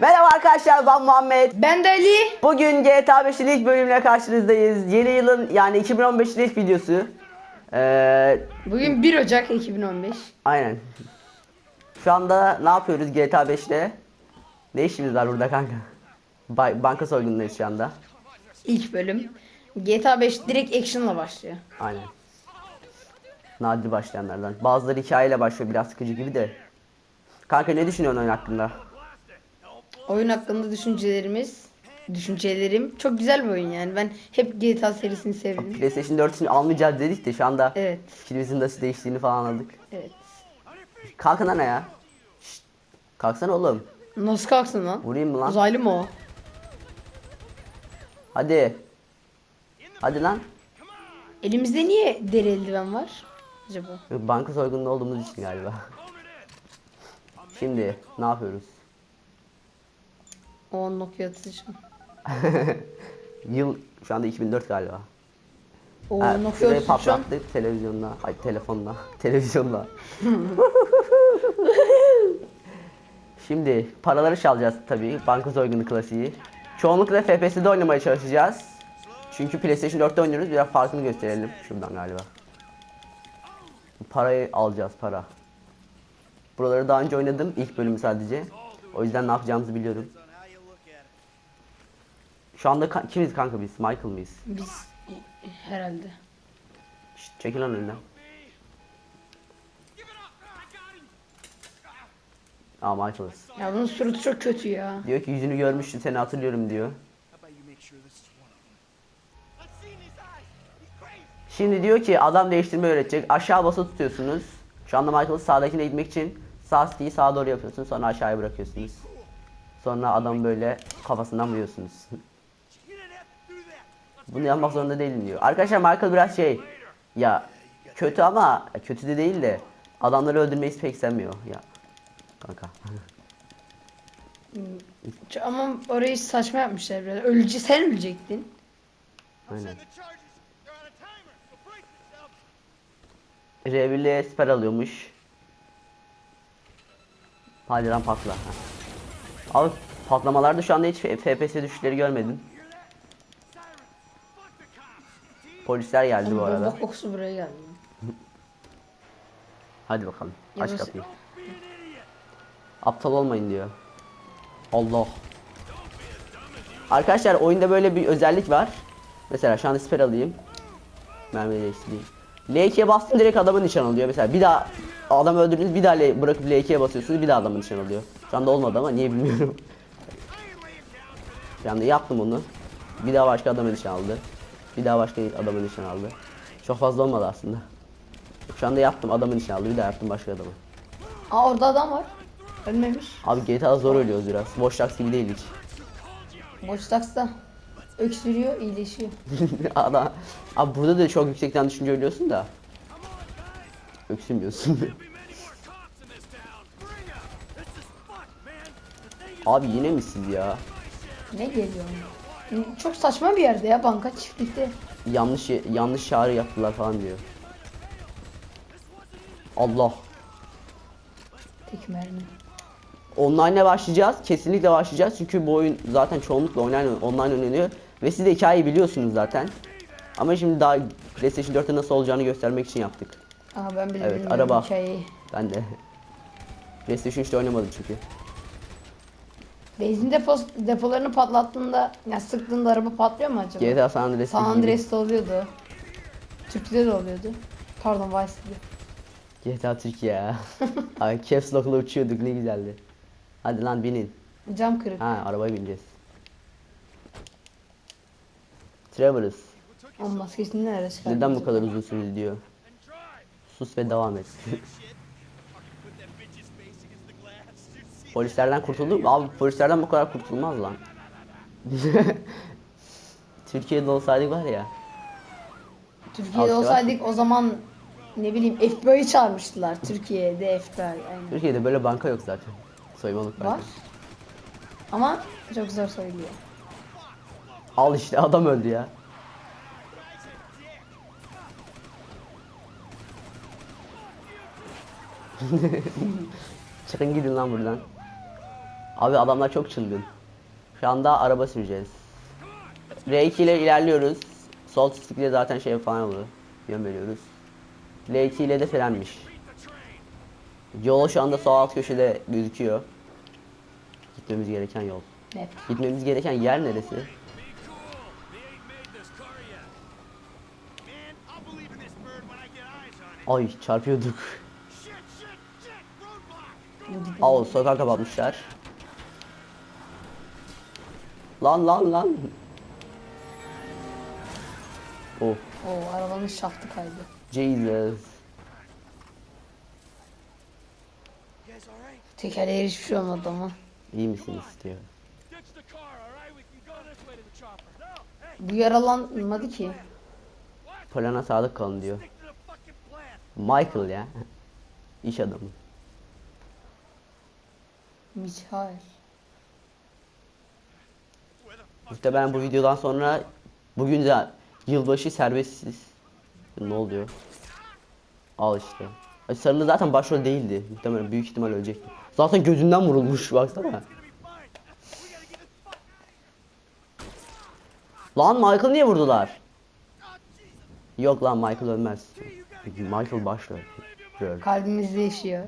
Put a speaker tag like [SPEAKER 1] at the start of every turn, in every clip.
[SPEAKER 1] Merhaba arkadaşlar ben Muhammed.
[SPEAKER 2] Ben de Ali.
[SPEAKER 1] Bugün GTA 5'in ilk bölümüyle karşınızdayız. Yeni yılın yani 2015'in ilk videosu. Ee,
[SPEAKER 2] Bugün 1 Ocak 2015.
[SPEAKER 1] aynen. Şu anda ne yapıyoruz GTA 5'te? Ne işimiz var burada kanka? Ba- banka soygunundayız şu anda.
[SPEAKER 2] İlk bölüm. GTA 5 direkt action'la başlıyor.
[SPEAKER 1] Aynen. Nadir başlayanlardan. Bazıları hikayeyle başlıyor biraz sıkıcı gibi de. Kanka ne düşünüyorsun oyun hakkında?
[SPEAKER 2] Oyun hakkında düşüncelerimiz, düşüncelerim çok güzel bir oyun yani. Ben hep GTA serisini sevdim.
[SPEAKER 1] PlayStation 4'ünü almayacağız dedik de şu anda
[SPEAKER 2] Evet.
[SPEAKER 1] fikrimizin nasıl değiştiğini falan anladık.
[SPEAKER 2] Evet.
[SPEAKER 1] Kalkın lan ya. Şşt. Kalksana oğlum.
[SPEAKER 2] Nasıl kalksın lan?
[SPEAKER 1] Vurayım mı lan?
[SPEAKER 2] Uzaylı mı o?
[SPEAKER 1] Hadi. Hadi lan.
[SPEAKER 2] Elimizde niye deri eldiven var? Acaba?
[SPEAKER 1] Banka soygununda olduğumuz için galiba. Şimdi ne yapıyoruz?
[SPEAKER 2] O Nokia atışım.
[SPEAKER 1] Yıl şu anda 2004 galiba.
[SPEAKER 2] O
[SPEAKER 1] Ha,
[SPEAKER 2] Nokia
[SPEAKER 1] şurayı
[SPEAKER 2] atışım.
[SPEAKER 1] patlattık televizyonla. Ay telefonla. Televizyonla. Şimdi paraları çalacağız tabii. Banka soygunu klasiği. Çoğunlukla FPS'de oynamaya çalışacağız. Çünkü PlayStation 4'te oynuyoruz. Biraz farkını gösterelim. Şuradan galiba. Parayı alacağız para. Buraları daha önce oynadım. ilk bölümü sadece. O yüzden ne yapacağımızı biliyorum. Şu anda ka- kimiz kanka biz? Michael mıyız?
[SPEAKER 2] Biz herhalde.
[SPEAKER 1] Şşt, çekil lan önünden. Aa Michael's.
[SPEAKER 2] Ya bunun suratı çok kötü ya.
[SPEAKER 1] Diyor ki yüzünü görmüştüm seni hatırlıyorum diyor. Şimdi diyor ki adam değiştirme öğretecek. Aşağı basa tutuyorsunuz. Şu anda Michael sağdakine gitmek için sağ stick'i sağa doğru yapıyorsunuz. Sonra aşağıya bırakıyorsunuz. Sonra adam böyle kafasından vuruyorsunuz. Bunu yapmak zorunda değilim diyor. Arkadaşlar Michael biraz şey ya kötü ama kötü de değil de adamları öldürmeyi pek sevmiyor ya. Kanka.
[SPEAKER 2] Ama orayı saçma yapmışlar biraz. Ölece sen ölecektin.
[SPEAKER 1] Aynen. R1'le siper alıyormuş. Lan patla. Abi patlamalarda şu anda hiç FPS düşüşleri görmedim. Polisler geldi bu arada.
[SPEAKER 2] Kokusu buraya geldi.
[SPEAKER 1] Hadi bakalım. Aç kapıyı. Aptal olmayın diyor. Allah. Arkadaşlar oyunda böyle bir özellik var. Mesela şu anda siper alayım. Mermi değiştireyim. L2'ye bastım direkt adamın nişan alıyor. Mesela bir daha adam öldürdünüz bir daha L bırakıp L2'ye basıyorsunuz bir daha adamın nişan alıyor. Şu anda olmadı ama niye bilmiyorum. Şu anda yaptım onu. Bir daha başka adamın nişan aldı. Bir daha başka adamın nişan aldı. Çok fazla olmadı aslında. Şu anda yaptım adamın nişan aldı bir daha yaptım başka adamı.
[SPEAKER 2] Aa orada adam var. Ölmemiş.
[SPEAKER 1] Abi GTA zor ölüyoruz biraz. Watch Dogs gibi değil hiç.
[SPEAKER 2] Watch Dogs'ta öksürüyor, iyileşiyor.
[SPEAKER 1] Adam, abi burada da çok yüksekten düşünce ölüyorsun da. Öksürmüyorsun. abi yine mi siz ya?
[SPEAKER 2] Ne geliyor? Çok saçma bir yerde ya banka çiftlikte.
[SPEAKER 1] Yanlış yanlış çağrı yaptılar falan diyor. Allah.
[SPEAKER 2] Tek mermi.
[SPEAKER 1] Online'e başlayacağız. Kesinlikle başlayacağız. Çünkü bu oyun zaten çoğunlukla online, online oynanıyor. Ve siz de hikayeyi biliyorsunuz zaten. Ama şimdi daha PlayStation 4'te nasıl olacağını göstermek için yaptık.
[SPEAKER 2] Aa ben bile
[SPEAKER 1] Evet,
[SPEAKER 2] bilmiyorum
[SPEAKER 1] araba.
[SPEAKER 2] hikayeyi.
[SPEAKER 1] Ben de. PlayStation 3'te oynamadım çünkü.
[SPEAKER 2] Benzin depos, depolarını patlattığında, ya sıktığında araba patlıyor mu acaba?
[SPEAKER 1] GTA San Andreas'te
[SPEAKER 2] San. Andreas'ta oluyordu. Türkiye'de de oluyordu. Pardon Vice'de.
[SPEAKER 1] GTA Türkiye. Ay Caps Lock'la uçuyorduk ne güzeldi. Hadi lan binin.
[SPEAKER 2] Cam kırık.
[SPEAKER 1] Ha arabaya bineceğiz. Travelers.
[SPEAKER 2] Onun maskesini nerede çıkardın?
[SPEAKER 1] Neden bu kadar uzun sürdü diyor. Sus ve devam et. Polislerden kurtulduk mu? Abi polislerden bu kadar kurtulmaz lan. Türkiye'de olsaydık var ya.
[SPEAKER 2] Türkiye'de
[SPEAKER 1] var.
[SPEAKER 2] olsaydık o zaman ne bileyim FBI'yi çağırmıştılar. Türkiye'de FBI aynen.
[SPEAKER 1] Türkiye'de böyle banka yok zaten. Soymalık
[SPEAKER 2] Var.
[SPEAKER 1] banka.
[SPEAKER 2] Ama çok zor söylüyor.
[SPEAKER 1] Al işte adam öldü ya. Çıkın gidin lan buradan. Abi adamlar çok çılgın. Şu anda araba süreceğiz. R2 ile ilerliyoruz. Sol stickle zaten şey falan oluyor. Yön veriyoruz. L2 ile de frenmiş. Yol şu anda sol alt köşede gözüküyor. Gitmemiz gereken yol.
[SPEAKER 2] Net.
[SPEAKER 1] Gitmemiz gereken yer neresi? Ay çarpıyorduk. Al sokak kapatmışlar. Lan lan lan. Oh
[SPEAKER 2] Oo arabanın şaftı kaydı.
[SPEAKER 1] Jesus.
[SPEAKER 2] Tekerleğe hiçbir şey olmadı ama.
[SPEAKER 1] İyi misiniz diyor.
[SPEAKER 2] Bu yaralanmadı ki.
[SPEAKER 1] Plana sadık kalın diyor. Michael ya. İş adamı.
[SPEAKER 2] Michael.
[SPEAKER 1] Muhtemelen bu videodan sonra bugün de yılbaşı serbestsiz. Ne oluyor? Al işte. Ay, Sarılı zaten başrol değildi. Muhtemelen büyük ihtimal ölecekti. Zaten gözünden vurulmuş baksana. Lan Michael niye vurdular? Yok lan Michael ölmez. Michael başrol. Rol.
[SPEAKER 2] Kalbimizde yaşıyor.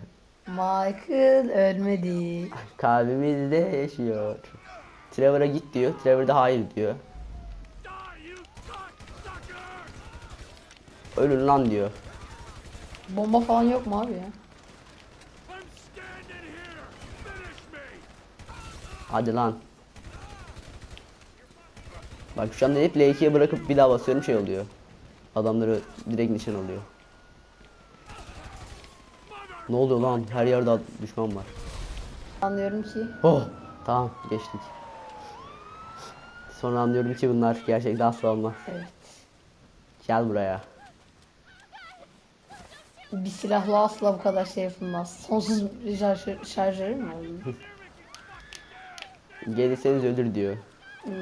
[SPEAKER 2] Michael ölmedi.
[SPEAKER 1] Kalbimizde yaşıyor. Trevor'a git diyor. Trevor da hayır diyor. Ölün lan diyor.
[SPEAKER 2] Bomba falan yok mu abi ya?
[SPEAKER 1] Hadi lan. Bak şu anda hep L2'ye bırakıp bir daha basıyorum şey oluyor. Adamları direkt nişan alıyor. Ne oluyor lan? Her yerde düşman var.
[SPEAKER 2] Anlıyorum ki.
[SPEAKER 1] Oh, tamam geçtik. Sonra anlıyorum ki bunlar gerçekten asla olmaz.
[SPEAKER 2] Evet.
[SPEAKER 1] Gel buraya.
[SPEAKER 2] Bir silahla asla bu kadar şey yapılmaz. Sonsuz şarjör, şarjörü mü aldın?
[SPEAKER 1] Gelirseniz ölür diyor.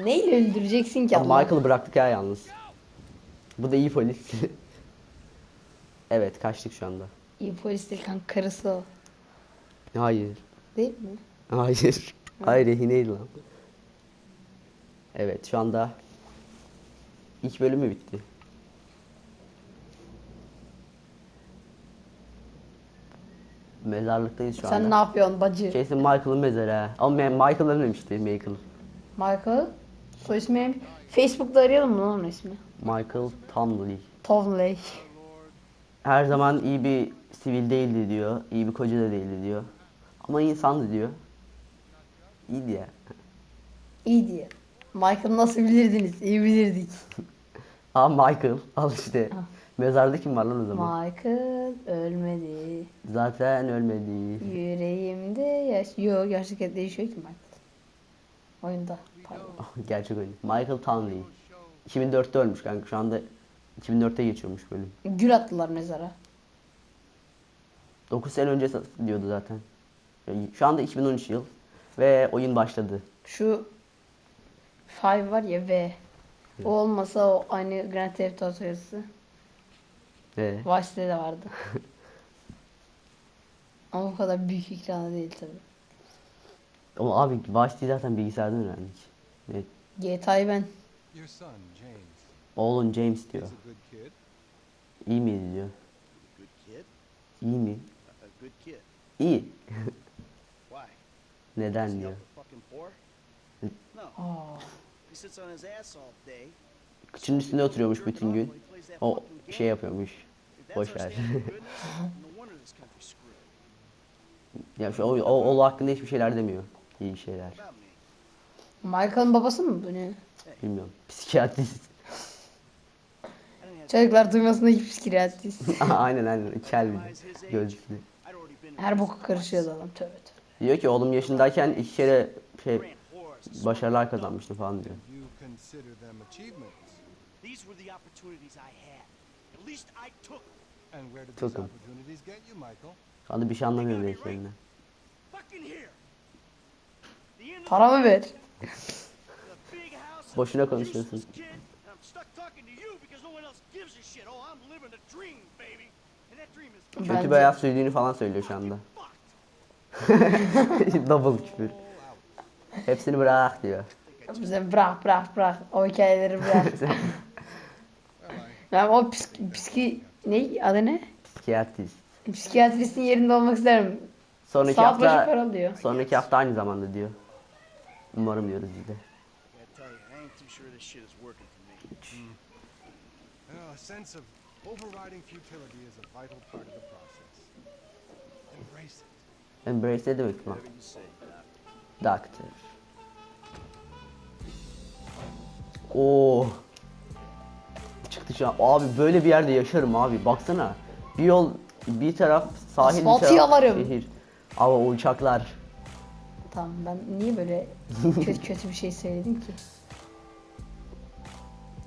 [SPEAKER 2] Neyle öldüreceksin ki Allah?
[SPEAKER 1] Michael'ı bıraktık ya yalnız. Bu da iyi polis. evet kaçtık şu anda.
[SPEAKER 2] İyi polis değil kanka karısı o.
[SPEAKER 1] Hayır.
[SPEAKER 2] Değil mi?
[SPEAKER 1] Hayır. Hayır rehineydi lan. Evet şu anda ilk bölümü bitti. Mezarlıktayız şu
[SPEAKER 2] Sen
[SPEAKER 1] anda.
[SPEAKER 2] ne yapıyorsun bacı?
[SPEAKER 1] Kesin Michael'ın mezarı ha. Ama ben- Michael ölmemişti Michael.
[SPEAKER 2] Michael? Soy ismi? Facebook'ta arayalım mı lan onun ismi?
[SPEAKER 1] Michael Tomley.
[SPEAKER 2] Tomley.
[SPEAKER 1] Her zaman iyi bir sivil değildi diyor. iyi bir koca da değildi diyor. Ama insandı diyor. İyiydi ya.
[SPEAKER 2] İyi diye. Michael nasıl bilirdiniz? İyi bilirdik.
[SPEAKER 1] Aa Michael. Al işte.
[SPEAKER 2] Ha.
[SPEAKER 1] Mezarda kim var lan o zaman?
[SPEAKER 2] Michael ölmedi.
[SPEAKER 1] Zaten ölmedi.
[SPEAKER 2] Yüreğimde yaş... Yo gerçekten değişiyor ki Michael. Oyunda. Pardon.
[SPEAKER 1] Gerçek oyun. Michael Townley. 2004'te ölmüş kanka. Şu anda 2004'te geçiyormuş bölüm.
[SPEAKER 2] Gül attılar mezara.
[SPEAKER 1] 9 sene önce diyordu zaten. Şu anda 2013 yıl. Ve oyun başladı.
[SPEAKER 2] Şu Five var ya V. O olmasa o aynı Grand Theft Auto yazısı.
[SPEAKER 1] Ve
[SPEAKER 2] Vice'de de vardı. Ama o kadar büyük ekranı değil tabi.
[SPEAKER 1] Ama abi Vice City zaten bilgisayardan öğrendik. Evet.
[SPEAKER 2] GTA'yı ben
[SPEAKER 1] Oğlun James diyor. İyi miydi diyor. İyi mi? İyi. Neden diyor. Kıçının üstünde oturuyormuş bütün gün. O şey yapıyormuş. Boş ver. ya şu o, o, oğlu hakkında hiçbir şeyler demiyor. İyi şeyler.
[SPEAKER 2] Michael'ın babası mı bu ne?
[SPEAKER 1] Bilmiyorum. Psikiyatrist.
[SPEAKER 2] Çocuklar duymasında hiç psikiyatrist.
[SPEAKER 1] aynen aynen. Kel bir. Gözlüklü.
[SPEAKER 2] Her boku karışıyordu adam tövbe tövbe.
[SPEAKER 1] Diyor ki oğlum yaşındayken iki kere şey. Başarılar kazanmıştım falan diyor.
[SPEAKER 3] You consider them achievements.
[SPEAKER 4] These were the opportunities I had. At least I took them.
[SPEAKER 3] And where did
[SPEAKER 1] Took
[SPEAKER 3] these
[SPEAKER 1] 'em.
[SPEAKER 3] opportunities get you, Michael?
[SPEAKER 1] Şu anda bir şey.
[SPEAKER 4] The end of
[SPEAKER 2] Paramı ver.
[SPEAKER 1] Boşuna konuşuyorsun.
[SPEAKER 4] Oh,
[SPEAKER 1] Kötü hayat sürdüğünü falan söylüyor şu anda. Double küfür. Hepsini bırak diyor.
[SPEAKER 2] Bize bırak bırak bırak. O hikayeleri bırak. ben o psik, psiki ne adı ne?
[SPEAKER 1] Psikiyatrist.
[SPEAKER 2] Psikiyatristin yerinde olmak isterim.
[SPEAKER 1] Sonraki
[SPEAKER 2] Saat
[SPEAKER 1] hafta
[SPEAKER 2] para alıyor.
[SPEAKER 1] sonraki hafta aynı zamanda diyor. Umarım diyoruz biz de.
[SPEAKER 3] A sense of overriding futility is a vital part of the process. Embrace it.
[SPEAKER 1] Embrace ne demek lan? Doctor. Oo. Çıktı şu an. Abi böyle bir yerde yaşarım abi. Baksana. Bir yol bir taraf sahil bir
[SPEAKER 2] Asfaltı
[SPEAKER 1] taraf
[SPEAKER 2] yalarım.
[SPEAKER 1] şehir. Ama o uçaklar.
[SPEAKER 2] Tamam ben niye böyle kötü kötü bir şey söyledim ki?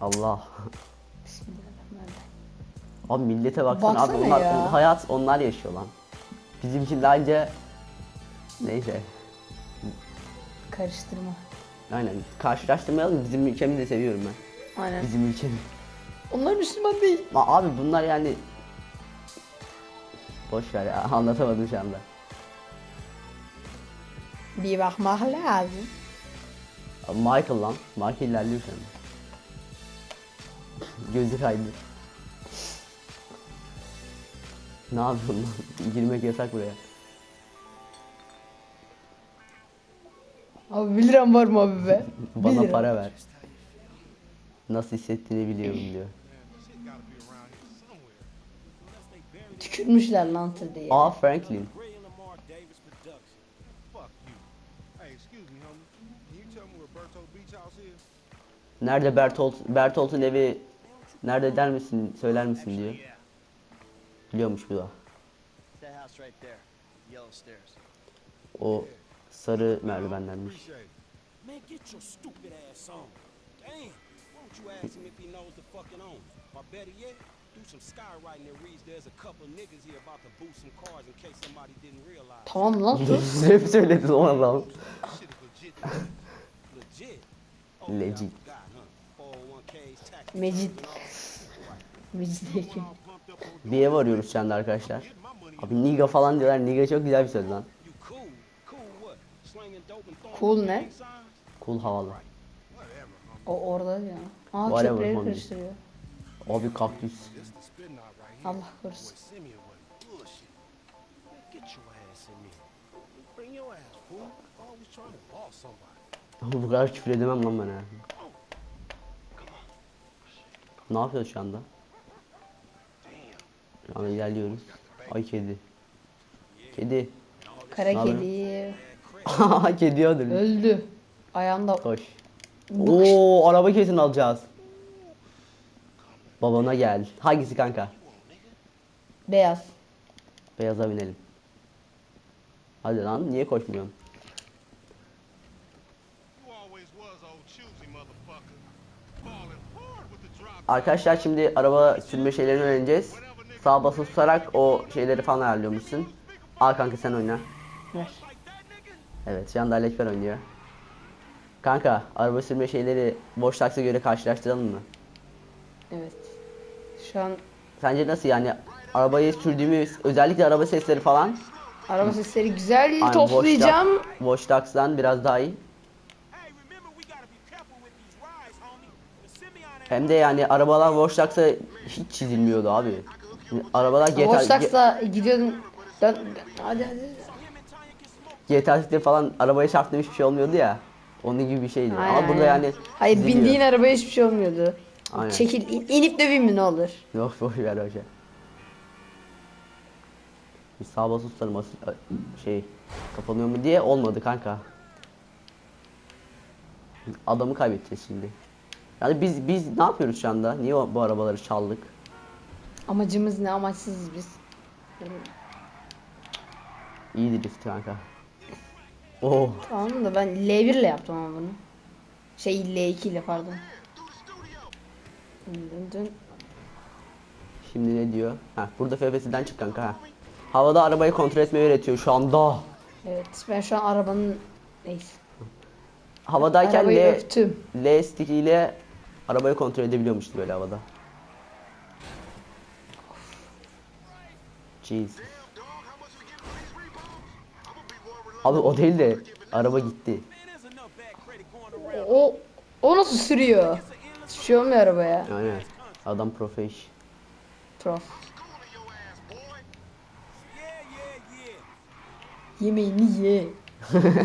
[SPEAKER 1] Allah.
[SPEAKER 2] Bismillahirrahmanirrahim.
[SPEAKER 1] Abi millete baksana, abi
[SPEAKER 2] Baksana
[SPEAKER 1] onlar
[SPEAKER 2] ya.
[SPEAKER 1] hayat onlar yaşıyor lan. Bizimki bence neyse.
[SPEAKER 2] Karıştırma.
[SPEAKER 1] Aynen. Karşılaştırmayalım. Bizim ülkemi de seviyorum ben.
[SPEAKER 2] Aynen.
[SPEAKER 1] Bizim ülkemi.
[SPEAKER 2] Onlar Müslüman değil.
[SPEAKER 1] Ma abi bunlar yani boş ver ya anlatamadım şu anda.
[SPEAKER 2] Bir bakmak lazım.
[SPEAKER 1] Michael lan. Michael ilerliyor şu anda. Gözü kaydı. ne yapıyorsun lan? Girmek yasak buraya.
[SPEAKER 2] Abi 1 liram var mı abi be?
[SPEAKER 1] Bana
[SPEAKER 2] lira.
[SPEAKER 1] para ver. Nasıl hissettiğini biliyorum diyor.
[SPEAKER 2] Tükürmüşler lan diye.
[SPEAKER 1] Aa Franklin. Nerede Bertolt Bertolt'un evi nerede der misin söyler misin diyor. Biliyormuş bu da. O sarı merdivendenmiş.
[SPEAKER 2] Tamam lan sus.
[SPEAKER 1] Hep söyledin o adam.
[SPEAKER 5] Shit is legit.
[SPEAKER 6] Legit. Oh,
[SPEAKER 1] Legit.
[SPEAKER 6] Yeah, I forgot, huh? 401ks, tax
[SPEAKER 2] Mecit.
[SPEAKER 6] returns and all that.
[SPEAKER 2] Bizdeki.
[SPEAKER 5] All pumped up on
[SPEAKER 1] Bir ev arıyoruz şu anda arkadaşlar. Abi niga falan diyorlar. Niga çok güzel bir söz lan.
[SPEAKER 6] Cool
[SPEAKER 2] ne?
[SPEAKER 1] Cool havalı.
[SPEAKER 2] O orada ya. Aa
[SPEAKER 1] Whatever,
[SPEAKER 2] çöpleri
[SPEAKER 1] homie.
[SPEAKER 2] karıştırıyor.
[SPEAKER 1] Abi kaktüs.
[SPEAKER 2] Allah korusun.
[SPEAKER 1] Bu kadar küfür edemem lan ben ha. Ne yapıyoruz şu anda? Şu anda ilerliyoruz. Ay kedi. Kedi.
[SPEAKER 2] Kara
[SPEAKER 1] Ne
[SPEAKER 2] kedi.
[SPEAKER 1] kedi öldürdü.
[SPEAKER 2] Öldü. Ayağında
[SPEAKER 1] Koş. Oo araba kesin alacağız. Babana gel. Hangisi kanka?
[SPEAKER 2] beyaz.
[SPEAKER 1] Beyaza binelim. Hadi lan niye koşmuyorsun? Arkadaşlar şimdi araba sürme şeylerini öğreneceğiz. Sağ basılı tutarak o şeyleri falan ayarlıyormuşsun. Al kanka sen oyna.
[SPEAKER 2] Ver.
[SPEAKER 1] Evet şu anda Alekber oynuyor. Kanka araba sürme şeyleri boş taksa göre karşılaştıralım mı?
[SPEAKER 2] Evet. Şu an
[SPEAKER 1] Sence nasıl yani arabayı sürdüğümüz özellikle araba sesleri falan
[SPEAKER 2] araba sesleri güzel
[SPEAKER 1] Aynen,
[SPEAKER 2] toplayacağım.
[SPEAKER 1] Watch Dogs- Watch Dogs'dan biraz daha iyi.
[SPEAKER 5] Hey, remember we gotta be careful with these rides, homie. The Simeon ain't
[SPEAKER 1] Hem de yani arabalar Watch Dogs'a hiç çizilmiyordu abi. Arabalar GTA,
[SPEAKER 2] Watch Dogs'la gidiyordun. Dön, dön, hadi hadi.
[SPEAKER 1] GTA 6'de falan arabaya çarptığım hiçbir şey olmuyordu ya. Onun gibi bir şeydi.
[SPEAKER 2] Aynen,
[SPEAKER 1] Ama burada yani
[SPEAKER 2] Hayır bindiğin arabaya hiçbir şey olmuyordu.
[SPEAKER 1] Aynen.
[SPEAKER 2] Çekil in- inip de binme ne olur.
[SPEAKER 1] Yok boş ver hoca. Bir sağ basılı tutarım şey kapanıyor mu diye olmadı kanka. Adamı kaybedeceğiz şimdi. Yani biz biz ne yapıyoruz şu anda? Niye bu arabaları çaldık?
[SPEAKER 2] Amacımız ne amaçsızız biz.
[SPEAKER 1] İyi drift kanka. Oh.
[SPEAKER 2] Tamam da ben L1 ile yaptım ama bunu. Şey L2 ile pardon. Dın dın.
[SPEAKER 1] Şimdi ne diyor? Ha burada FPS'den çık kanka ha. Havada arabayı kontrol etmeyi öğretiyor şu anda.
[SPEAKER 2] Evet ben şu an arabanın neyse.
[SPEAKER 1] Havadayken
[SPEAKER 2] Arabayı
[SPEAKER 1] L,
[SPEAKER 2] öptüm.
[SPEAKER 1] L stick ile arabayı kontrol edebiliyormuştu böyle havada. Jeez. Abi o değil de araba gitti.
[SPEAKER 2] O o nasıl sürüyor? Şey olmuyor arabaya.
[SPEAKER 1] Aynen. Adam profeş.
[SPEAKER 2] Prof. Yemeğini ye.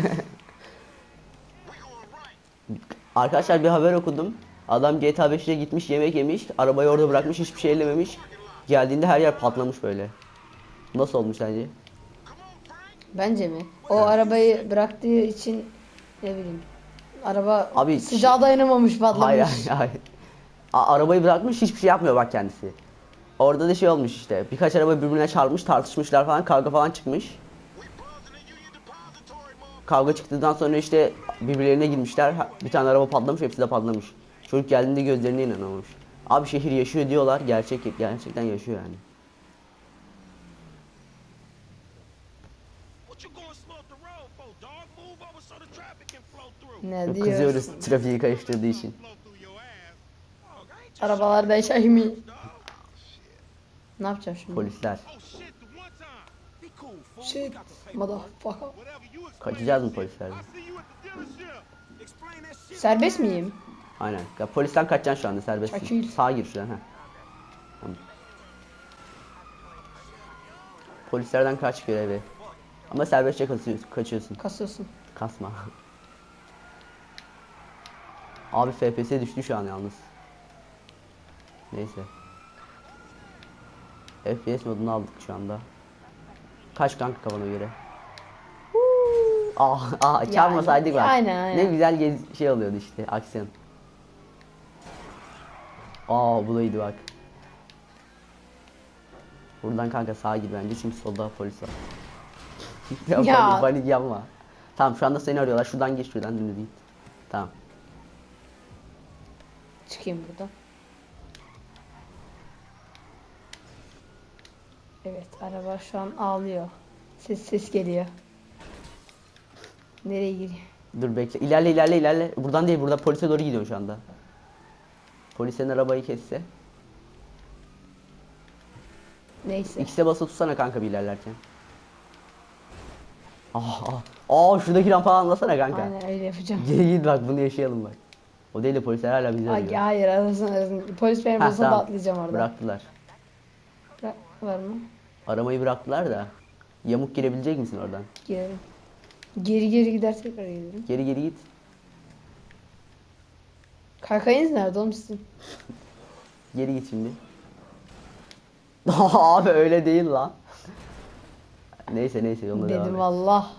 [SPEAKER 1] Arkadaşlar bir haber okudum. Adam GTA 5'e gitmiş yemek yemiş. Arabayı orada bırakmış hiçbir şey ellememiş. Geldiğinde her yer patlamış böyle. Nasıl olmuş sence?
[SPEAKER 2] Bence mi? O arabayı bıraktığı için ne bileyim. Araba
[SPEAKER 1] Abi,
[SPEAKER 2] sıcağa dayanamamış patlamış.
[SPEAKER 1] Hayır hayır hayır. A- arabayı bırakmış hiçbir şey yapmıyor bak kendisi. Orada da şey olmuş işte. Birkaç araba birbirine çarpmış tartışmışlar falan kavga falan çıkmış. Kavga çıktıktan sonra işte birbirlerine girmişler. Bir tane araba patlamış hepsi de patlamış. Çocuk geldiğinde gözlerine inanamamış. Abi şehir yaşıyor diyorlar. Gerçek gerçekten yaşıyor yani.
[SPEAKER 2] Ne diyor?
[SPEAKER 1] Kızıyoruz trafiği karıştırdığı için.
[SPEAKER 2] Arabalarda şey mi? Ne yapacağım şimdi?
[SPEAKER 1] Polisler.
[SPEAKER 5] Shit,
[SPEAKER 2] motherfucker.
[SPEAKER 1] Kaçacağız mı polislerden?
[SPEAKER 2] Serbest miyim?
[SPEAKER 1] Aynen. Ya polisten kaçacaksın şu anda serbestsin.
[SPEAKER 2] Çekil.
[SPEAKER 1] Sağa gir şuradan ha. Tamam. Polislerden kaç görevi. Ama serbestçe kaçıyorsun. kaçıyorsun.
[SPEAKER 2] Kasıyorsun.
[SPEAKER 1] Kasma. Abi FPS düştü şu an yalnız. Neyse. FPS modunu aldık şu anda. Kaç kanka kafana göre? Ah, ah çarpmasaydık bak.
[SPEAKER 2] aynen, aynen.
[SPEAKER 1] Ne güzel gez şey oluyordu işte aksiyon. Aa bu da iyiydi bak. Buradan kanka sağa gir bence çünkü solda polis var. ya,
[SPEAKER 2] Ya.
[SPEAKER 1] Panik yapma. Tamam şu anda seni arıyorlar. Şuradan geç şuradan dümdüz git. Tamam.
[SPEAKER 2] Çıkayım buradan. Evet araba şu an ağlıyor. Ses ses geliyor. Nereye giriyor?
[SPEAKER 1] Dur bekle. İlerle ilerle ilerle. Buradan değil burada polise doğru gidiyor şu anda. Polislerin arabayı kesse.
[SPEAKER 2] Neyse.
[SPEAKER 1] X'e basılı tutsana kanka bir ilerlerken. Aa, aa, aa şuradaki rampağı anlasana kanka.
[SPEAKER 2] Aynen öyle yapacağım.
[SPEAKER 1] Geri git bak bunu yaşayalım bak. O değil de polisler hala bizi
[SPEAKER 2] Ay,
[SPEAKER 1] arıyor.
[SPEAKER 2] hayır arasın arasın. Polis benim
[SPEAKER 1] Ha,
[SPEAKER 2] olsa
[SPEAKER 1] tamam.
[SPEAKER 2] patlayacağım orada.
[SPEAKER 1] Bıraktılar.
[SPEAKER 2] Bırak. Var mı?
[SPEAKER 1] Aramayı bıraktılar da. Yamuk girebilecek misin oradan?
[SPEAKER 2] Girelim. Geri geri gider tekrar gelirim.
[SPEAKER 1] Geri geri git.
[SPEAKER 2] Kaykayınız nerede oğlum sizin?
[SPEAKER 1] Geri git şimdi. Abi öyle değil lan. neyse neyse yoluna devam
[SPEAKER 2] Dedim
[SPEAKER 1] et.
[SPEAKER 2] Allah.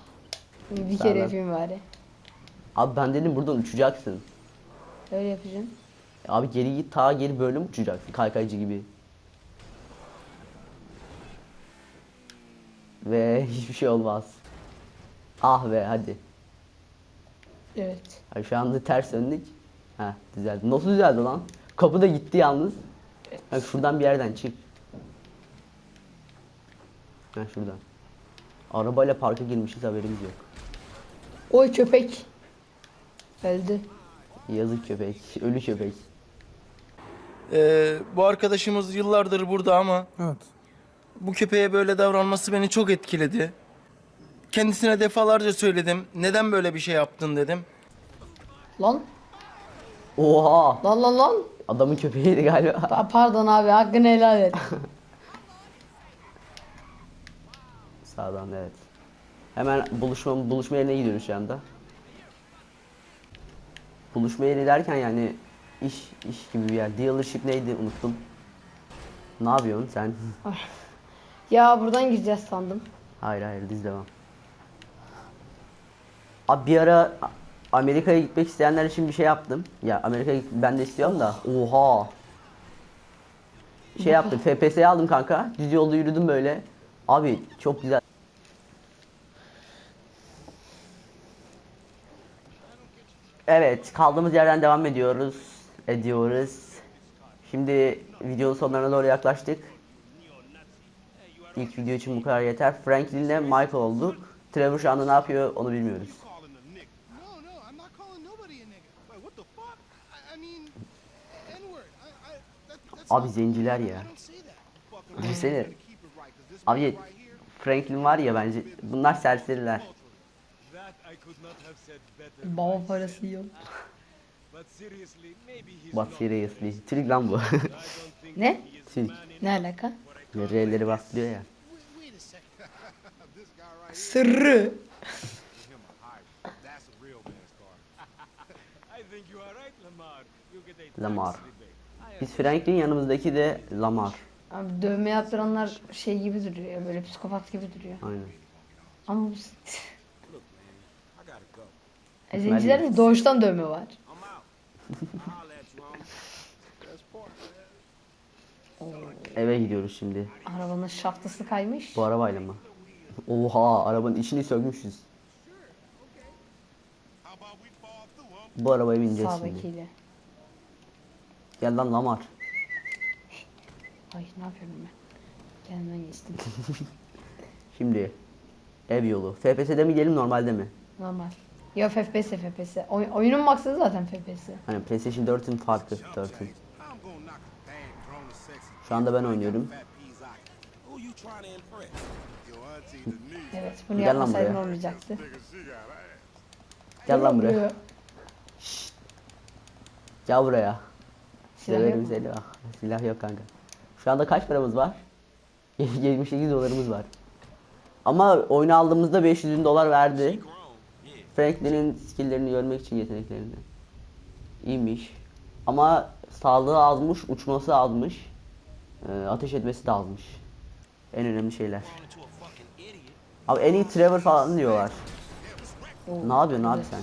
[SPEAKER 2] Bir kere
[SPEAKER 1] Tamam.
[SPEAKER 2] yapayım bari.
[SPEAKER 1] Abi ben dedim buradan uçacaksın.
[SPEAKER 2] Öyle yapacağım.
[SPEAKER 1] Abi geri git ta geri böyle mi uçacaksın kaykaycı gibi? Ve hiçbir şey olmaz. Ah be hadi.
[SPEAKER 2] Evet.
[SPEAKER 1] Ay şu anda ters döndük. Ha düzeldi. Nasıl düzeldi lan? Kapı da gitti yalnız. Bak şuradan bir yerden çık. Ha şuradan. Arabayla parka girmişiz haberimiz yok.
[SPEAKER 2] Oy köpek. Öldü.
[SPEAKER 1] Yazık köpek, ölü köpek.
[SPEAKER 7] Ee, bu arkadaşımız yıllardır burada ama bu köpeğe böyle davranması beni çok etkiledi. Kendisine defalarca söyledim. Neden böyle bir şey yaptın dedim.
[SPEAKER 2] Lan.
[SPEAKER 1] Oha!
[SPEAKER 2] Lan lan lan.
[SPEAKER 1] Adamın köpeğiydi galiba.
[SPEAKER 2] Pa- pardon abi hakkını helal et.
[SPEAKER 1] Sağdan evet. Hemen buluşma buluşma yerine gidiyoruz şu anda. Buluşma yeri derken yani iş iş gibi bir yer. Dealership neydi unuttum. Ne yapıyorsun sen?
[SPEAKER 2] ya buradan gireceğiz sandım.
[SPEAKER 1] hayır hayır diz devam. Abi bir ara Amerika'ya gitmek isteyenler için bir şey yaptım. Ya Amerika'ya ben de istiyorum da. Oha. Şey yaptım. FPS'yi aldım kanka. Düz yolda yürüdüm böyle. Abi çok güzel. Evet, kaldığımız yerden devam ediyoruz. Ediyoruz. Şimdi videonun sonlarına doğru yaklaştık. İlk video için bu kadar yeter. Franklin'le Michael olduk. Trevor şu anda ne yapıyor onu bilmiyoruz. Abi zenciler ya. Düşünsene. Abi Franklin var ya bence bunlar serseriler.
[SPEAKER 2] Baba parası yok.
[SPEAKER 6] But seriously, maybe he's
[SPEAKER 1] Bak
[SPEAKER 6] not.
[SPEAKER 1] seriously. Türk lan bu.
[SPEAKER 2] Ne?
[SPEAKER 6] man
[SPEAKER 2] Ne alaka?
[SPEAKER 1] R'leri bastırıyor ya.
[SPEAKER 2] Sırrı.
[SPEAKER 6] Lamar.
[SPEAKER 1] Biz Franklin yanımızdaki de Lamar.
[SPEAKER 2] Abi dövme yaptıranlar şey gibi duruyor ya böyle psikopat gibi duruyor.
[SPEAKER 1] Aynen.
[SPEAKER 2] Ama bu zencilerde doğuştan dövme var.
[SPEAKER 1] Eve gidiyoruz şimdi.
[SPEAKER 2] Arabanın şaftası kaymış.
[SPEAKER 1] Bu arabayla mı? Oha arabanın içini sökmüşüz. Bu arabaya bineceğiz şimdi.
[SPEAKER 2] Sağdakiyle.
[SPEAKER 1] Gel lan Lamar.
[SPEAKER 2] Ay ne yapıyorum ben? Kendimden geçtim.
[SPEAKER 1] Şimdi ev yolu. FPS'de mi gidelim normalde mi?
[SPEAKER 2] Normal. Ya FPS FPS. Oy- oyunun maksadı zaten FPS.
[SPEAKER 1] Hani PlayStation 4'ün farkı 4'ün.
[SPEAKER 3] I'm gonna knock a dang grown and sexy.
[SPEAKER 1] Şu anda ben oynuyorum.
[SPEAKER 2] Evet bunu
[SPEAKER 1] Gel lan
[SPEAKER 2] yapmasaydım
[SPEAKER 1] buraya.
[SPEAKER 2] olmayacaktı.
[SPEAKER 3] Ass.
[SPEAKER 1] Gel lan buraya. Gel buraya.
[SPEAKER 2] Silah yok
[SPEAKER 1] Severim
[SPEAKER 2] mu?
[SPEAKER 1] seni. Ah, silah yok kanka. Şu anda kaç paramız var? 78 dolarımız var. Ama oyunu aldığımızda 500 bin dolar verdi. Franklin'in skilllerini görmek için yeteneklerini. İyiymiş. Ama sağlığı azmış, uçması azmış. Ee, ateş etmesi de azmış. En önemli şeyler. Abi en iyi Trevor falan diyorlar.
[SPEAKER 2] Oo,
[SPEAKER 1] Ne yapıyorsun abi sen?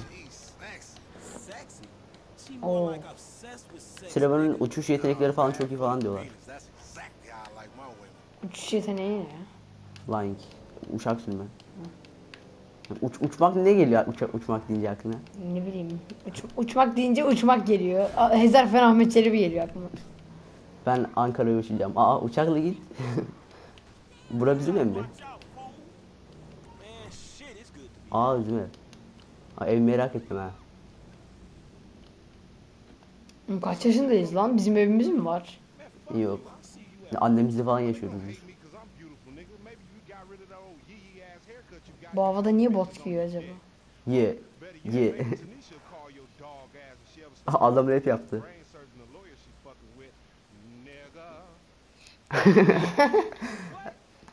[SPEAKER 6] Sex.
[SPEAKER 1] Trevor'ın uçuş yetenekleri falan çok iyi falan diyorlar.
[SPEAKER 2] Uçuş yeteneği ne ya?
[SPEAKER 1] Flying. Uçak sürme. Uç, uçmak ne geliyor uça, uçmak deyince aklına?
[SPEAKER 2] Ne bileyim. Uç- uçmak deyince uçmak geliyor. A- Hezarfen Ahmet Çelebi geliyor aklıma.
[SPEAKER 1] Ben Ankara'ya uçacağım. Aa uçakla git. Bura bizim ev mi? Aa bizim ev. Aa, ev merak ettim ha.
[SPEAKER 2] Kaç yaşındayız lan? Bizim evimiz mi var?
[SPEAKER 1] Yok. Annemizle falan yaşıyoruz
[SPEAKER 2] Bu havada niye bot giyiyor acaba?
[SPEAKER 1] Ye. Ye. Adam rap yaptı.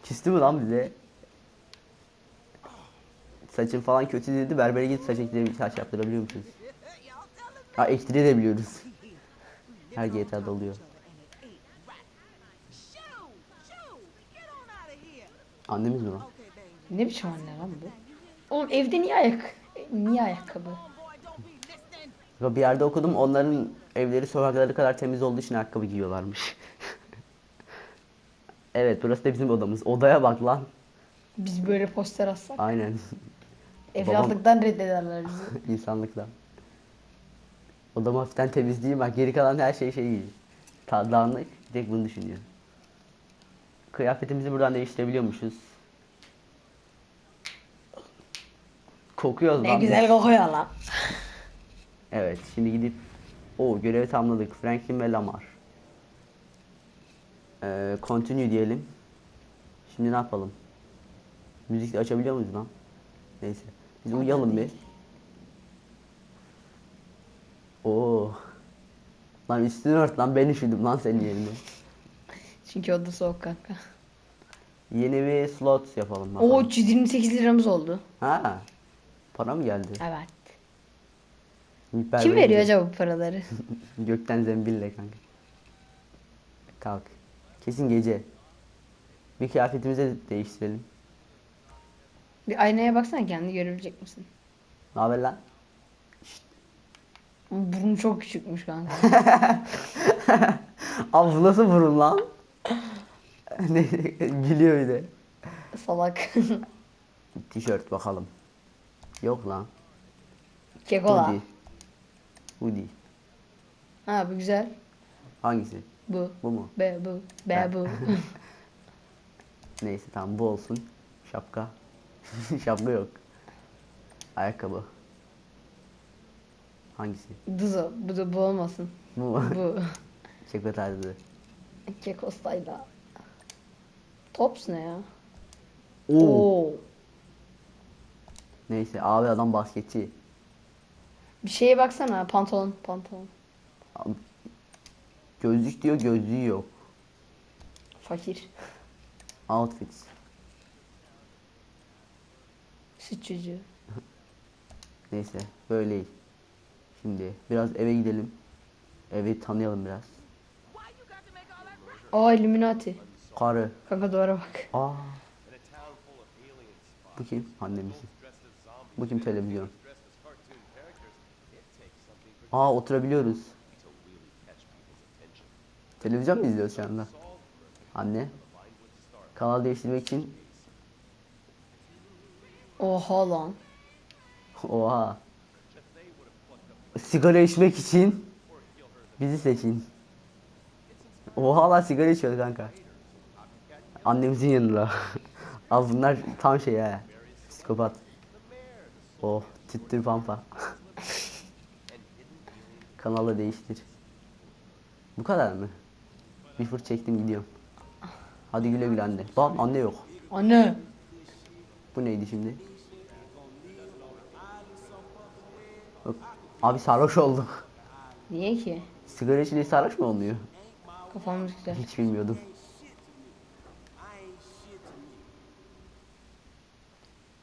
[SPEAKER 1] Küstü mü lan bize? Saçın falan kötü dedi. Berbere git saç ektirebil saç yaptırabiliyor musunuz? Ha ektirebiliyoruz. Her GTA'da oluyor. Annemiz mi lan?
[SPEAKER 2] Ne biçim anne lan bu? Oğlum evde niye ayak niye ayakkabı?
[SPEAKER 1] Bir yerde okudum onların evleri sokakları kadar temiz olduğu için ayakkabı giyiyorlarmış. evet burası da bizim odamız. Odaya bak lan.
[SPEAKER 2] Biz böyle poster atsak
[SPEAKER 1] Aynen.
[SPEAKER 2] evlatlıktan reddederler bizi.
[SPEAKER 1] İnsanlıkla. Odam hafiften temiz değil bak geri kalan her şey şey iyi. Dağınık. Tek bunu düşünüyor. Kıyafetimizi buradan değiştirebiliyormuşuz. Kokuyoruz
[SPEAKER 2] Ne
[SPEAKER 1] lan.
[SPEAKER 2] güzel kokuyor lan.
[SPEAKER 1] Evet şimdi gidip o görevi tamamladık. Franklin ve Lamar. Ee, continue diyelim. Şimdi ne yapalım? Müzik açabiliyor muyuz lan? Neyse. Biz uyuyalım bir. Oo. Lan üstünü ört lan ben üşüdüm lan senin yerine.
[SPEAKER 2] Çünkü o da soğuk kanka.
[SPEAKER 1] Yeni bir slot yapalım bakalım.
[SPEAKER 2] Oo 328 liramız oldu.
[SPEAKER 1] Ha. Para mı geldi?
[SPEAKER 2] Evet.
[SPEAKER 1] Berber
[SPEAKER 2] Kim veriyor acaba bu paraları?
[SPEAKER 1] Gökten zembille kanka. Kalk. Kesin gece. Bir kıyafetimizi de değiştirelim.
[SPEAKER 2] Bir aynaya baksana kendi görebilecek misin?
[SPEAKER 1] Ne haber lan?
[SPEAKER 2] Burnu çok küçükmüş kanka.
[SPEAKER 1] Abi nasıl burun lan? ne gülüyor bir de.
[SPEAKER 2] Salak.
[SPEAKER 1] Tişört bakalım. Yok lan.
[SPEAKER 2] Kekola.
[SPEAKER 1] Hoodie. Hoodie.
[SPEAKER 2] Ha bu güzel.
[SPEAKER 1] Hangisi?
[SPEAKER 2] Bu.
[SPEAKER 1] Bu mu?
[SPEAKER 2] Be bu. Be
[SPEAKER 1] Ha.
[SPEAKER 2] bu.
[SPEAKER 1] Neyse tamam bu olsun. Şapka. Şapka yok. Ayakkabı. Hangisi?
[SPEAKER 2] Duzo. Bu da bu olmasın.
[SPEAKER 1] Bu mu?
[SPEAKER 2] Bu.
[SPEAKER 1] Çekme tarzı.
[SPEAKER 2] Kekostayla. Tops ne ya?
[SPEAKER 1] Oo.
[SPEAKER 2] Oo.
[SPEAKER 1] Neyse abi adam basketçi.
[SPEAKER 2] Bir şeye baksana pantolon pantolon.
[SPEAKER 1] Gözlük diyor gözlüğü yok.
[SPEAKER 2] Fakir.
[SPEAKER 1] Outfits.
[SPEAKER 2] Süt çocuğu.
[SPEAKER 1] Neyse böyle. Şimdi biraz eve gidelim. Evi tanıyalım biraz.
[SPEAKER 2] Aa Illuminati.
[SPEAKER 1] Karı.
[SPEAKER 2] Kanka duvara bak.
[SPEAKER 1] Aa. Bu kim? Annemiz. Bu kim televizyon? Aa oturabiliyoruz. Televizyon mu izliyoruz şu anda? Anne. Kanal değiştirmek için.
[SPEAKER 2] Oha lan.
[SPEAKER 1] Oha. Sigara içmek için. Bizi seçin. Oha lan sigara içiyor kanka. Annemizin yanında. Abi bunlar tam şey ha. Psikopat. Oh, tüttür pampa. Kanalı değiştir. Bu kadar mı? Bir fır çektim gidiyorum. Hadi güle güle anne. Bak anne yok.
[SPEAKER 2] Anne.
[SPEAKER 1] Bu neydi şimdi? Abi sarhoş olduk.
[SPEAKER 2] Niye ki?
[SPEAKER 1] Sigara içince sarhoş mu oluyor?
[SPEAKER 2] Kafamız güzel.
[SPEAKER 1] Hiç bilmiyordum.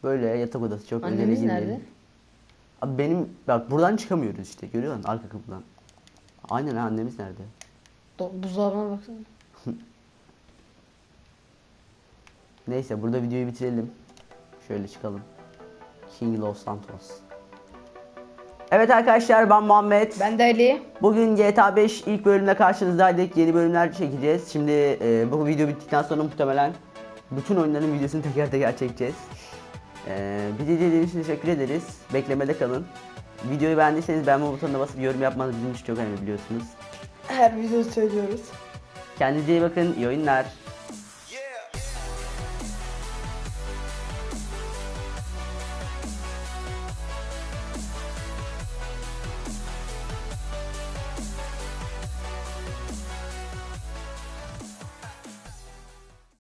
[SPEAKER 1] Böyle yatak odası çok
[SPEAKER 2] Annemiz
[SPEAKER 1] girmeyelim.
[SPEAKER 2] nerede?
[SPEAKER 1] Abi benim bak buradan çıkamıyoruz işte görüyor musun arka kapıdan. Aynen ha annemiz nerede?
[SPEAKER 2] Do- buzdolabına baksana.
[SPEAKER 1] Neyse burada videoyu bitirelim. Şöyle çıkalım. King Los Santos. Evet arkadaşlar ben Muhammed.
[SPEAKER 2] Ben de Ali.
[SPEAKER 1] Bugün GTA 5 ilk bölümle karşınızdaydık. Yeni bölümler çekeceğiz. Şimdi e, bu video bittikten sonra muhtemelen bütün oyunların videosunu teker teker çekeceğiz. E, bizi izlediğiniz için teşekkür ederiz. Beklemede kalın. Videoyu beğendiyseniz beğenme butonuna basıp yorum yapmanız bizim için çok önemli biliyorsunuz.
[SPEAKER 2] Her video söylüyoruz.
[SPEAKER 1] Kendinize iyi bakın. İyi oyunlar.